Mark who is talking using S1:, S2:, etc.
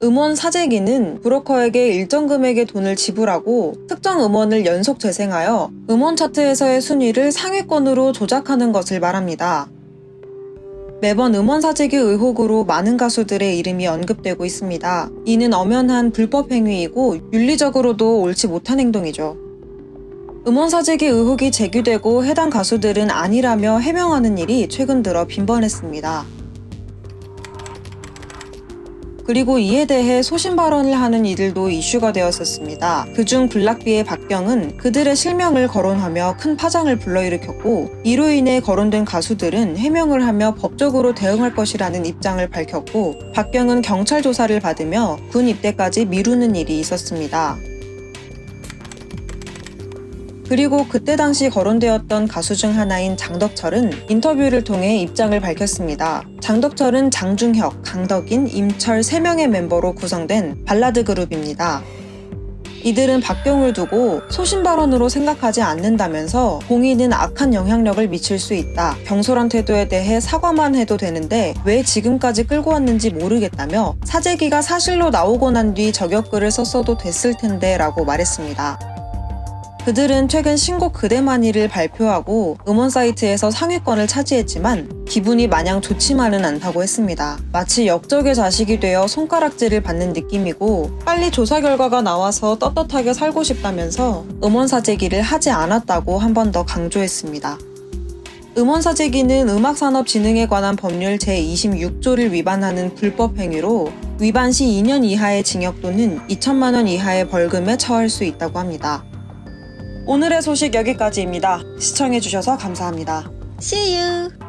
S1: 음원 사재기는 브로커에게 일정 금액의 돈을 지불하고 특정 음원을 연속 재생하여 음원 차트에서의 순위를 상위권으로 조작하는 것을 말합니다. 매번 음원 사재기 의혹으로 많은 가수들의 이름이 언급되고 있습니다. 이는 엄연한 불법 행위이고 윤리적으로도 옳지 못한 행동이죠. 음원 사재기 의혹이 제기되고 해당 가수들은 아니라며 해명하는 일이 최근 들어 빈번했습니다. 그리고 이에 대해 소신 발언을 하는 이들도 이슈가 되었었습니다. 그중 블락비의 박경은 그들의 실명을 거론하며 큰 파장을 불러일으켰고 이로 인해 거론된 가수들은 해명을 하며 법적으로 대응할 것이라는 입장을 밝혔고 박경은 경찰 조사를 받으며 군 입대까지 미루는 일이 있었습니다. 그리고 그때 당시 거론되었던 가수 중 하나인 장덕철은 인터뷰를 통해 입장을 밝혔습니다. 장덕철은 장중혁, 강덕인, 임철 3명의 멤버로 구성된 발라드 그룹입니다. 이들은 박경을 두고 소신 발언으로 생각하지 않는다면서 공인은 악한 영향력을 미칠 수 있다. 경솔한 태도에 대해 사과만 해도 되는데 왜 지금까지 끌고 왔는지 모르겠다며 사재기가 사실로 나오고 난 뒤 저격글을 썼어도 됐을 텐데 라고 말했습니다. 그들은 최근 신곡 그대만이를 발표하고 음원 사이트에서 상위권을 차지했지만 기분이 마냥 좋지만은 않다고 했습니다. 마치 역적의 자식이 되어 손가락질을 받는 느낌이고 빨리 조사 결과가 나와서 떳떳하게 살고 싶다면서 음원 사재기를 하지 않았다고 한 번 더 강조했습니다. 음원 사재기는 음악산업진흥에 관한 법률 제26조를 위반하는 불법 행위로 위반 시 2년 이하의 징역 또는 2천만 원 이하의 벌금에 처할 수 있다고 합니다. 오늘의 소식 여기까지입니다. 시청해주셔서 감사합니다.
S2: See you!